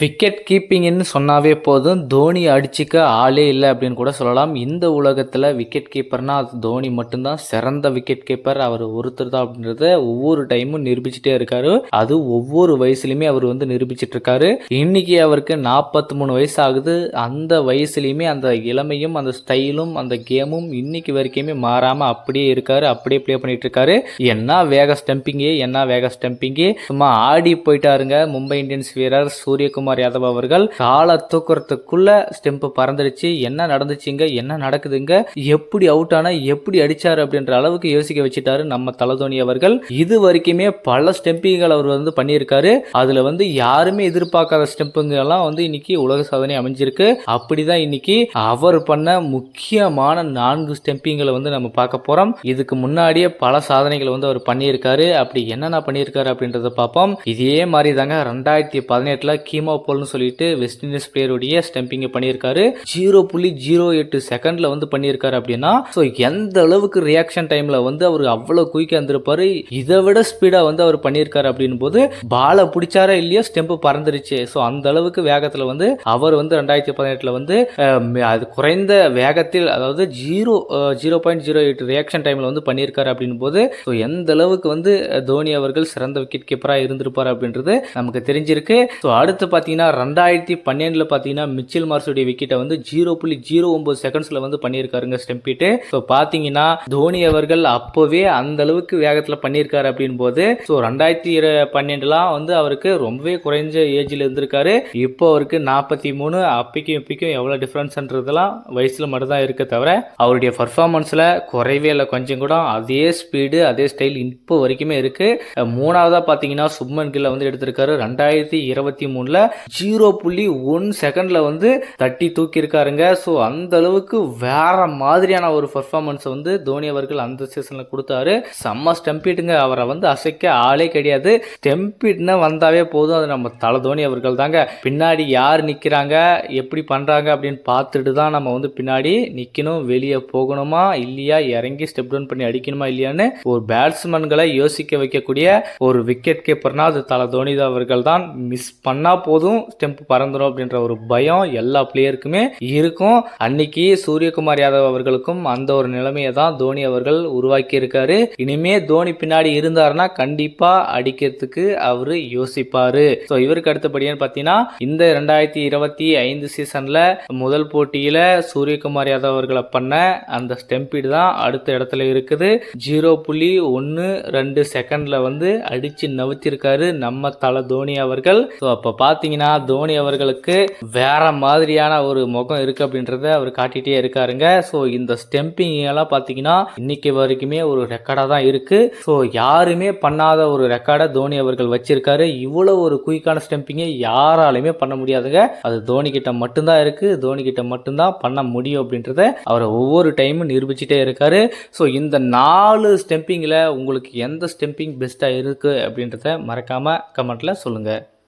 Wicket கீப்பிங்னு சொன்னாவே போதும். தோனி அடிச்சிக்க ஆளே இல்லை அப்படின்னு கூட சொல்லலாம். இந்த உலகத்தில் விக்கெட் கீப்பர்னால் அது தோனி மட்டும்தான். சிறந்த விக்கெட் கீப்பர் அவர் ஒருத்தர் தான் அப்படின்றத ஒவ்வொரு டைமும் நிரூபிச்சுட்டே இருக்காரு. அது ஒவ்வொரு வயசுலையுமே அவர் வந்து நிரூபிச்சிட்டு இருக்காரு. இன்னைக்கு அவருக்கு நாற்பத்தி மூணு வயசு ஆகுது. அந்த வயசுலையுமே அந்த இளமையும் அந்த ஸ்டைலும் அந்த கேமும் இன்னைக்கு வரைக்குமே மாறாமல் அப்படியே இருக்காரு. அப்படியே ப்ளே பண்ணிட்டு இருக்காரு. என்ன வேக ஸ்டம்பிங்கு என்ன வேக ஸ்டம்பிங்கு சும்மா ஆடி போயிட்டாருங்க. மும்பை இந்தியன்ஸ் வீரர் சூரியகுமார் யாதவ் அவர்கள் காலை தூக்குறதுக்குள்ள ஸ்டெம்ப் பறந்துடுச்சு. என்ன நடந்துச்சுங்க? என்ன நடக்குதுங்க? எப்படி அவுட் ஆனா எப்படி அடிச்சாரு அப்படின்ற அளவுக்கு யோசிக்க வச்சுட்டாரு நம்ம தலதோனி அவர்கள். இது வரைக்குமே பல ஸ்டெம்பிங்கள் அவர் வந்து பண்ணியிருக்காரு. அதுல வந்து யாருமே எதிர்பார்க்காத ஸ்டெம்புங்க எல்லாம் வந்து இன்னைக்கு உலக சாதனை அமைஞ்சிருக்கு. அப்படிதான் இன்னைக்கு அவர் பண்ண முக்கியமான நான்கு ஸ்டெம்பிங்களை வந்து நம்ம பார்க்க போறோம். இதுக்கு முன்னாடியே பல சாதனைகளை வந்து அவர் பண்ணியிருக்காரு. அப்படி என்னென்ன பண்ணியிருக்காரு அப்படின்றத பார்ப்போம். இதே மாதிரி தாங்க ரெண்டாயிரத்தி பதினெட்டுல கீமோ போல்னு சொல்லிட்டு வெஸ்ட் இண்டீஸ் பிளேயருடைய ஸ்டெம்பிங்கை பண்ணியிருக்காரு. ஜீரோ புள்ளி ஜீரோ எட்டு செகண்ட்ல வந்து பண்ணியிருக்காரு அப்படின்னா ஸோ எந்த அளவுக்கு ரியாக்ஷன் டைமில் வந்து அவர் அவ்வளோ குயிக்காக இருந்திருப்பாரு இதை விட ஸ்பீடாக வந்து அவர் பண்ணியிருக்காரு அப்படின் போது பாலை பிடிச்சாரா இல்லையோ ஸ்டெம்பு பறந்துருச்சு. ஸோ அந்த அளவுக்கு வேகத்தில் வந்து அவர் வந்து ரெண்டாயிரத்தி பதினெட்டில் வந்து அது குறைந்த வேகத்தில் அதாவது zero zero point zero eight reaction டைமில் வந்து பண்ணியிருக்காரு அப்படின் போது ஸோ எந்த அளவுக்கு வந்து தோனி அவர்கள் சிறந்த விக்கெட் கீப்பராக இருந்திருப்பார் அப்படின்றது நமக்கு தெரிஞ்சிருக்கு. ஸோ அடுத்து பார்த்தீங்கன்னா ரெண்டாயிரத்தி பன்னெண்டில் பார்த்தீங்கன்னா மிச்சில் மார்ஸுடைய விக்கெட்டை வந்து ஜீரோ புள்ளி ஜீரோ ஒம்பது செகண்ட்ஸில் வந்து பண்ணியிருக்காருங்க ஸ்டெம்பிட்டு. ஸோ பார்த்தீங்கன்னா தோனி அவர்கள் அப்போவே அந்த அளவுக்கு வேகத்தில் பண்ணியிருக்காரு அப்படின் போது ஸோ ரெண்டாயிரத்தி பன்னெண்டுலாம் வந்து அவருக்கு ரொம்பவே குறைஞ்ச ஏஜில் இருந்திருக்காரு. இப்போ அவருக்கு நாற்பத்தி மூணு அப்பைக்கும் இப்பிக்கும் எவ்வளோ டிஃப்ரென்ஸ்ன்றதுலாம் வயசில் மட்டும் தான் இருக்க தவிர அவருடைய பர்ஃபார்மன்ஸில் குறைவே இல்லை. கொஞ்சம் கூட அதே ஸ்பீடு அதே ஸ்டைல் இப்போ வரைக்குமே இருக்குது மூணாவதாக பார்த்தீங்கன்னா சுப்மன் கில்ல வந்து எடுத்திருக்காரு. ரெண்டாயிரத்தி இருபத்தி மூணில் ஜீரோ புள்ளி ஒன் செகண்டில் வந்து தட்டி தூக்கியிருக்காருங்க. ஸோ அந்த அளவுக்கு வேற மாதிரியான ஒரு பர்ஃபார்மன்ஸ் வந்து தோனி அவர்கள் அந்த சீசனில் கொடுத்தாரு. செம்ம ஸ்டெம்பீட்டுங்க அவரை வந்து அசைக்க ஆளே கிடையாது. ஸ்டெம்பீட்னா வந்தாவே போதும். அது நம்ம தலை தோனி அவர்கள் தாங்க. பின்னாடி யார் நிற்கிறாங்க எப்படி பண்ணுறாங்க அப்படின்னு பார்த்துட்டு தான் நம்ம வந்து பின்னாடி நிற்கணும் வெளியே போகணுமா? இல்லையா? இறங்கி ஸ்டெப் டவுன் பண்ணி அடிக்கணுமா? இல்லையான்னு ஒரு பேட்ஸ்மேன்களை யோசிக்க வைக்கக்கூடிய ஒரு விக்கெட் கீப்பர்னா அது தலை தோனி அவர்கள் தான். மிஸ் பண்ணால் போதும். ஸ்டெம்ப் பறந்துடும் அப்படின்ற ஒரு பயம் எல்லா பிளேயருக்குமே இருக்கும். அன்னைக்கு சூரியகுமார் யாதவ் அவர்களுக்கும் அந்த ஒரு நிலைமையை தான் தோனி அவர்கள் உருவாக்கி இருக்காரு இனிமே தோனி பின்னாடி இருந்தாருன்னா கண்டிப்பா அடிக்கிறதுக்கு அவரு யோசிப்பாரு. ஸோ இவருக்கு அடுத்தபடியான்னு பார்த்தீங்கன்னா இந்த ரெண்டாயிரத்தி இருபத்தி ஐந்து சீசன்ல முதல் போட்டியில சூரியகுமார் யாதவ் அவர்களை பண்ண அந்த ஸ்டெம்பீடு தான் அடுத்த இடத்துல இருக்குது. ஜீரோ புள்ளி ஒன்று ரெண்டு செகண்ட்ல வந்து அடிச்சு நவுத்திருக்காரு நம்ம தலை தோனி அவர்கள். ஸோ அப்போ பார்த்தீங்கன்னா தோனி அவர்களுக்கு வேற மாதிரியான ஒரு முகம் இருக்கு அப்படின்றத அவர் காட்டிகிட்டே இருக்காருங்க. ஸோ இந்த ஸ்டெம்பிங் எல்லாம் பார்த்தீங்கன்னா இன்னைக்கு வரைக்குமே ஒரு ரெக்கார்டாக தான் இருக்கு. ஸோ யாருமே பண்ணாத ஒரு ரெக்கார்டை தோனி அவர்கள் வச்சிருக்காரு. இவ்வளோ ஒரு குயிக்கான ஸ்டெம்பிங்கை யாராலையுமே பண்ண முடியாதுங்க. அது தோனி கிட்ட மட்டும்தான் இருக்கு. தோனி கிட்ட மட்டும்தான் பண்ண முடியும் அப்படின்றத அவர் ஒவ்வொரு டைமும் நிரூபிச்சுட்டே இருக்காரு. ஸோ இந்த நாலு ஸ்டெம்பிங்கில் உங்களுக்கு எந்த ஸ்டெம்பிங் பெஸ்ட்டாக இருக்குது அப்படின்றத மறக்காமல் கமெண்ட்டில் சொல்லுங்கள்